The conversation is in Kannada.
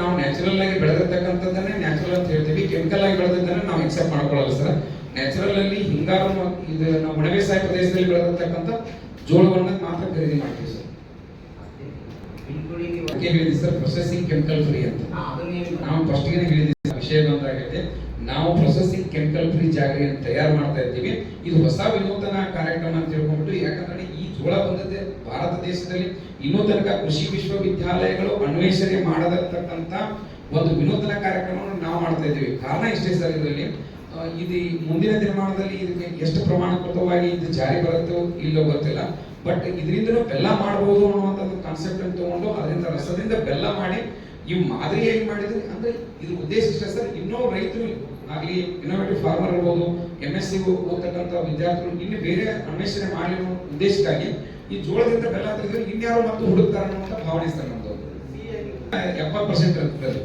ನಾವು ನ್ಯಾಚುರಲ್ ಆಗಿ ಬೆಳೆದಿರ್ತಕ್ಕಂಥದ್ದನ್ನೇ ನ್ಯಾಚುರಲ್ ಅಂತ ಹೇಳ್ತೀವಿ. ಕೆಮಿಕಲ್ ಆಗಿ ಬೆಳೆದಿದ್ದನ್ನ ನಾವು ಎಕ್ಸೆಪ್ಟ್ ಮಾಡ್ಕೊಳ್ಳಲ್ಲ ಸರ್. ನ್ಯಾಚುರಲ್ ಅಲ್ಲಿ ಹಿಂಗಾರು ಇದು ನಾವು ಒಣಬೇಸಾಯ ಪ್ರದೇಶದಲ್ಲಿ ಬೆಳೆದಿರ್ತಕ್ಕಂಥ ಜೋಳವನ್ನ ಮಾತ್ರ ಖರೀದಿ ಮಾಡ್ತೀವಿ ಸರ್. ಹೇಳಿದ್ವಿ ಸರ್ ಪ್ರೊಸೆಸಿಂಗ್ ಕೆಮಿಕಲ್ ಫ್ರೀ ಅಂತ. ನಾವು ಫಸ್ಟ್ಗೆ ಹೇಳಿದ್ವಿ ವಿಷಯ ಬಂದಾಗೈತೆ. ನಾವು ಪ್ರೊಸೆಸಿಂಗ್ ಕೆಮಿಕಲ್ ಫ್ರೀ ಜಾಗರಿಯನ್ನು ತಯಾರು ಮಾಡ್ತಾ ಇದ್ದೀವಿ. ಇದು ಹೊಸ ವಿನೂತನ ಕಾರ್ಯಕ್ರಮ ಅಂತ ಜೋಳ ಬಂದದ್ದೇ ಭಾರತ ದೇಶದಲ್ಲಿ ಇನ್ನೂ ತನಕ ಕೃಷಿ ವಿಶ್ವವಿದ್ಯಾಲಯಗಳು ಅನ್ವೇಷಣೆ ಮಾಡದಿರ್ತಕ್ಕಂಥ ಒಂದು ವಿನೂತನ ಕಾರ್ಯಕ್ರಮವನ್ನು ನಾವು ಮಾಡ್ತಾ ಇದ್ದೀವಿ. ಕಾರಣ ಇಷ್ಟೇ ಸರ್ ಇದರಲ್ಲಿ. ಇದು ಮುಂದಿನ ದಿನಮಾನದಲ್ಲಿ ಇದಕ್ಕೆ ಎಷ್ಟು ಪ್ರಮಾಣಕೃತವಾಗಿ ಇದು ಜಾರಿ ಬರುತ್ತೋ ಇಲ್ಲೋ ಗೊತ್ತಿಲ್ಲ. ಬಟ್ ಇದರಿಂದ ಬೆಲ್ಲ ಮಾಡಬಹುದು ಅನ್ನುವಂಥದ್ದು ಕಾನ್ಸೆಪ್ಟ್ ಅನ್ನು ತಗೊಂಡು ಅದರಿಂದ ರಸದಿಂದ ಬೆಲ್ಲ ಮಾಡಿ ಇವು ಮಾದರಿಯಾಗಿ ಮಾಡಿದ್ರೆ? ಅಂದ್ರೆ ಇದು ಉದ್ದೇಶ ಇಷ್ಟೇ ಸರ್ ಇನ್ನೂ ರೈತರು ಆಗಲಿ ಇನ್ನೋವೇಟಿವ್ ಫಾರ್ಮರ್ ಇರ್ಬೋದು ಎಂ ಎಸ್ ಸಿ ಓದ್ತಕ್ಕಂಥ ವಿದ್ಯಾರ್ಥಿಗಳು ಇನ್ನು ಬೇರೆ ಅನ್ವೇಷಣೆ ಮಾಡಿ ಉದ್ದೇಶಕ್ಕಾಗಿ ಈ ಜೋಳದಿಂದ ಬೆಲ್ಲ ತೆಗೆದ್ರೆ ಇನ್ಯಾರು ಮತ್ತು ಹುಡುಕ್ತಾರೆ ಅನ್ನೋ ಭಾವನೆ ಸರ್ ನಮ್ದು. ಎಪ್ಪತ್ತು ಪರ್ಸೆಂಟ್ ಇರ್ತದೆ.